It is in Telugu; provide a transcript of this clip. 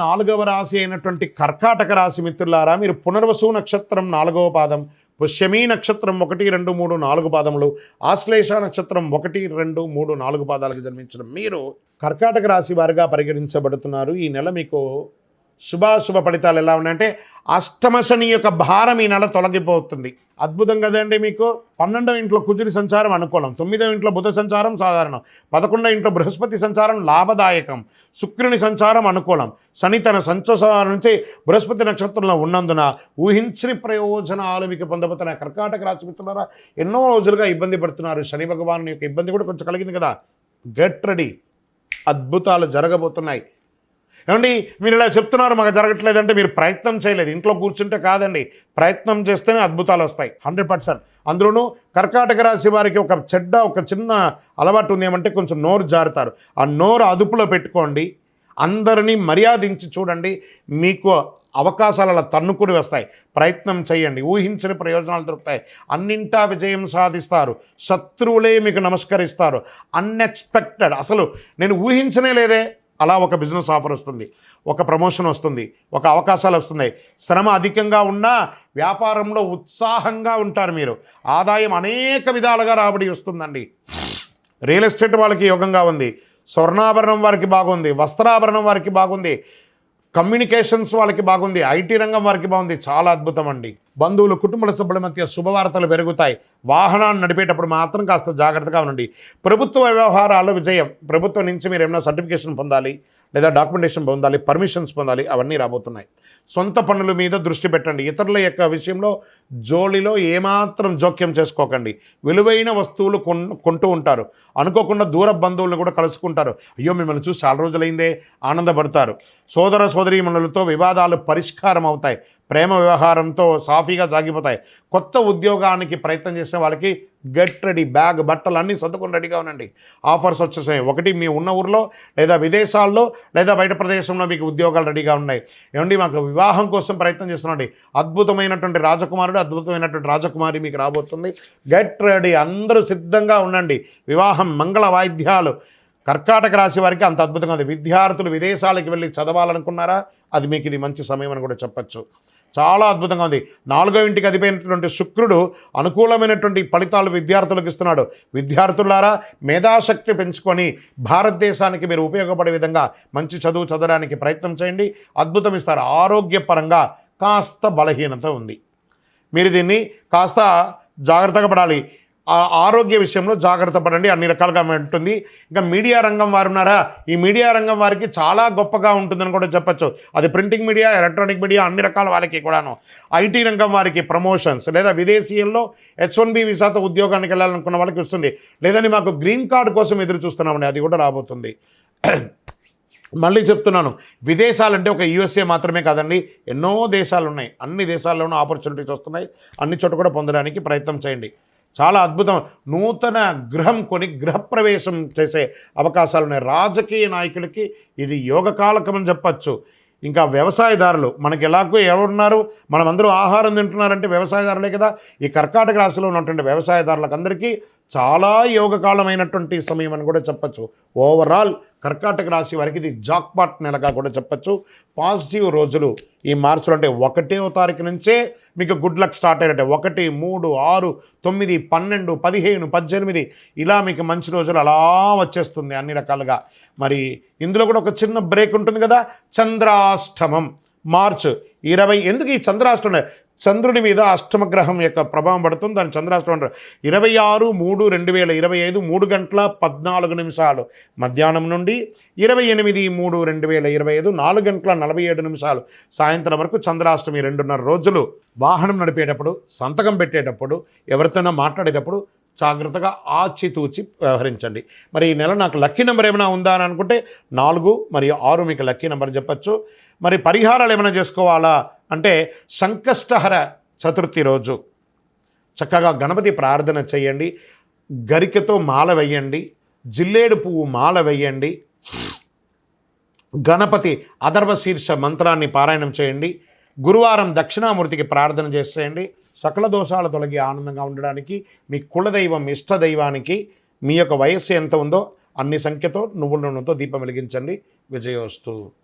నాలుగవ రాశి అయినటువంటి కర్కాటక రాశి మిత్రులారా మీరు పునర్వసు నక్షత్రం నాలుగవ పాదం పుష్యమీ నక్షత్రం ఒకటి రెండు మూడు నాలుగు పాదములు ఆశ్లేష నక్షత్రం ఒకటి రెండు మూడు నాలుగు పాదాలకు జన్మించడం. మీరు కర్కాటక రాశి వారిగా పరిగణించబడుతున్నారు. ఈ నెల మీకు శుభాశుభ ఫలితాలు ఎలా ఉన్నాయంటే అష్టమ శని యొక్క భారం ఈ నెల తొలగిపోతుంది అద్భుతం కదండి మీకు. పన్నెండవ ఇంట్లో కుజుడి సంచారం అనుకూలం. తొమ్మిదవ ఇంట్లో బుధ సంచారం సాధారణం. పదకొండవ ఇంట్లో బృహస్పతి సంచారం లాభదాయకం. శుక్రుని సంచారం అనుకూలం. శని తన సంచసారం నుంచి బృహస్పతి నక్షత్రంలో ఉన్నందున ఊహించని ప్రయోజనాలు మీకు పొందబోతున్న కర్కాటక రాశి మిత్రులారా ఎన్నో రోజులుగా ఇబ్బంది పడుతున్నారు. శని భగవాను యొక్క ఇబ్బంది కూడా కొంచెం కలిగింది కదా. Get ready. అద్భుతాలు జరగబోతున్నాయి. ఏమండి మీరు ఇలా చెప్తున్నారు మాకు జరగట్లేదంటే మీరు ప్రయత్నం చేయలేదు. ఇంట్లో కూర్చుంటే కాదండి ప్రయత్నం చేస్తేనే అద్భుతాలు వస్తాయి. Hundred percent. అందులోనూ కర్కాటక రాశి వారికి ఒక చెడ్డ ఒక చిన్న అలవాటు ఉంది ఏమంటే కొంచెం నోరు జారుతారు. ఆ నోరు అదుపులో పెట్టుకోండి. అందరినీ మర్యాదించి చూడండి. మీకు అవకాశాలు అలా తన్నుకుని వస్తాయి. ప్రయత్నం చేయండి. ఊహించని ప్రయోజనాలు దొరుకుతాయి. అన్నింటా విజయం సాధిస్తారు. శత్రువులే మీకు నమస్కరిస్తారు. అన్ఎక్స్పెక్టెడ్ అసలు నేను ఊహించనే లేదే. అలా ఒక బిజినెస్ ఆఫర్ వస్తుంది ఒక ప్రమోషన్ వస్తుంది ఒక అవకాశాలు వస్తున్నాయి. శ్రమ అధికంగా ఉన్నా వ్యాపారంలో ఉత్సాహంగా ఉంటారు మీరు. ఆదాయం అనేక విధాలుగా రాబడి వస్తుందండి. రియల్ ఎస్టేట్ వాళ్ళకి యోగంగా ఉంది. స్వర్ణాభరణం వారికి బాగుంది వస్త్రాభరణం వారికి బాగుంది కమ్యూనికేషన్స్ వాళ్ళకి బాగుంది ఐటీ రంగం వారికి బాగుంది. చాలా అద్భుతం అండి. బంధువులు కుటుంబ సభ్యుల మధ్య శుభవార్తలు పెరుగుతాయి. వాహనాన్ని నడిపేటప్పుడు మాత్రం కాస్త జాగ్రత్తగా ఉండండి. ప్రభుత్వ వ్యవహారాల్లో విజయం. ప్రభుత్వం నుంచి మీరు ఏమైనా సర్టిఫికేషన్ పొందాలి లేదా డాక్యుమెంటేషన్ పొందాలి పర్మిషన్స్ పొందాలి అవన్నీ రాబోతున్నాయి. సొంత పనుల మీద దృష్టి పెట్టండి. ఇతరుల యొక్క విషయంలో జోలిలో ఏమాత్రం జోక్యం చేసుకోకండి. విలువైన వస్తువులు కొన్ కొంటూ ఉంటారు. అనుకోకుండా దూర బంధువులను కూడా కలుసుకుంటారు. అయ్యో మిమ్మల్ని చూసి చాలా రోజులైందే ఆనందపడతారు. సోదర సోదరీమణులతో వివాదాలు పరిష్కారం అవుతాయి ప్రేమ వ్యవహారంతో సాఫీగా సాగిపోతాయి. కొత్త ఉద్యోగానికి ప్రయత్నం చేసే వాళ్ళకి గెట్ రెడీ బ్యాగ్ బట్టలు అన్నీ సర్దుకొని రెడీగా ఉండండి. ఆఫర్స్ వచ్చేసాయి. ఒకటి మీ ఉన్న ఊర్లో లేదా విదేశాల్లో లేదా బయట ప్రదేశంలో మీకు ఉద్యోగాలు రెడీగా ఉన్నాయి. ఏమండి మాకు వివాహం కోసం ప్రయత్నం చేస్తున్నాండి. అద్భుతమైనటువంటి రాజకుమారుడు అద్భుతమైనటువంటి రాజకుమారి మీకు రాబోతుంది. గెట్ రెడీ అందరూ సిద్ధంగా ఉండండి. వివాహం మంగళ వాయిద్యాలు. కర్కాటక రాశి వారికి అంత అద్భుతంగా ఉంది. విద్యార్థులు విదేశాలకు వెళ్ళి చదవాలనుకున్నారా? అది మీకు ఇది మంచి సమయం అని కూడా చెప్పచ్చు. చాలా అద్భుతంగా ఉంది. నాలుగో ఇంటికి అధిపోయినటువంటి శుక్రుడు అనుకూలమైనటువంటి ఫలితాలు విద్యార్థులకు ఇస్తున్నాడు. విద్యార్థులారా మేధాశక్తి పెంచుకొని భారతదేశానికి మీరు ఉపయోగపడే విధంగా మంచి చదువు చదవడానికి ప్రయత్నం చేయండి. అద్భుతం ఇస్తారు. ఆరోగ్యపరంగా కాస్త బలహీనత ఉంది. మీరు దీన్ని కాస్త జాగ్రత్తగా పడాలి. ఆరోగ్య విషయంలో జాగ్రత్త పడండి. అన్ని రకాలుగా ఉంటుంది. ఇంకా మీడియా రంగం వారు ఉన్నారా? ఈ మీడియా రంగం వారికి చాలా గొప్పగా ఉంటుందని కూడా చెప్పచ్చు. అది ప్రింటింగ్ మీడియా ఎలక్ట్రానిక్ మీడియా అన్ని రకాల వారికి కూడాను. ఐటీ రంగం వారికి ప్రమోషన్స్ లేదా విదేశీయంలో హెచ్ వన్ బి విసాతో ఉద్యోగానికి వెళ్ళాలనుకున్న వాళ్ళకి వస్తుంది. లేదని మాకు గ్రీన్ కార్డ్ కోసం ఎదురు చూస్తున్నామండి. అది కూడా రాబోతుంది. మళ్ళీ చెప్తున్నాను. విదేశాలంటే ఒక యూఎస్ఏ మాత్రమే కాదండి. ఎన్నో దేశాలు ఉన్నాయి అన్ని దేశాల్లోనూ ఆపర్చునిటీస్ వస్తున్నాయి. అన్ని చోట కూడా పొందడానికి ప్రయత్నం చేయండి. చాలా అద్భుతం. నూతన గృహం కొని గృహప్రవేశం చేసే అవకాశాలు ఉన్నాయి. రాజకీయ నాయకులకి ఇది యోగకాలకం అని చెప్పచ్చు. ఇంకా వ్యవసాయదారులు మనకి ఎలాగో ఎవరున్నారు? మనమందరూ ఆహారం తింటున్నారంటే వ్యవసాయదారులే కదా. ఈ కర్కాటక రాశిలో ఉన్నటువంటి వ్యవసాయదారులకు అందరికీ చాలా యోగకాలమైనటువంటి సమయం అని కూడా చెప్పచ్చు. ఓవరాల్ కర్కాటక రాశి వారికి ఇది జాక్పాట్ నెలగా కూడా చెప్పచ్చు. పాజిటివ్ రోజులు ఈ మార్చిలో అంటే ఒకటో తారీఖు నుంచే మీకు గుడ్ లక్ స్టార్ట్ అయినట్టే ఒకటి మూడు ఆరు తొమ్మిది పన్నెండు పదిహేను పద్దెనిమిది ఇలా మీకు మంచి రోజులు అలా వచ్చేస్తుంది అన్ని రకాలుగా. మరి ఇందులో కూడా ఒక చిన్న బ్రేక్ ఉంటుంది కదా చంద్రాష్టమం. మార్చ్ ఇరవై ఎందుకు ఈ చంద్రాష్టమం? చంద్రుడి మీద అష్టమగ్రహం యొక్క ప్రభావం పడుతుంది. దాని చంద్రాష్టమం అంటారు. ఇరవై ఆరు మూడు రెండు వేల ఇరవై ఐదు మూడు గంటల పద్నాలుగు నిమిషాలు. మధ్యాహ్నం నుండి ఇరవై ఎనిమిది మూడు రెండు వేల ఇరవై ఐదు నాలుగు గంటల నలభై ఏడు నిమిషాలు. సాయంత్రం వరకు చంద్రాష్టమి రెండున్నర రోజులు వాహనం నడిపేటప్పుడు సంతకం పెట్టేటప్పుడు ఎవరితోనో మాట్లాడేటప్పుడు జాగ్రత్తగా ఆచితూచి వ్యవహరించండి. మరి ఈ నెల నాకు లక్కీ నెంబర్ ఏమైనా ఉందా అని అనుకుంటే నాలుగు మరియు ఆరు మీకు లక్కీ నెంబర్ చెప్పచ్చు. మరి పరిహారాలు ఏమైనా చేసుకోవాలా? అంటే సంకష్టహర చతుర్థి రోజు. చక్కగా గణపతి ప్రార్థన చేయండి. గరికతో మాల వేయండి. జిల్లేడు పువ్వు మాల వేయండి. గణపతి అధర్వ శీర్ష మంత్రాన్ని పారాయణం చేయండి. గురువారం దక్షిణామూర్తికి ప్రార్థన చేసేయండి. సకల దోషాలు తొలగి ఆనందంగా ఉండడానికి మీ కులదైవం ఇష్టదైవానికి మీ యొక్క వయస్సు ఎంత ఉందో అన్ని సంఖ్యతో నువ్వుల నూనెతో దీపం వెలిగించండి. విజయోస్తు.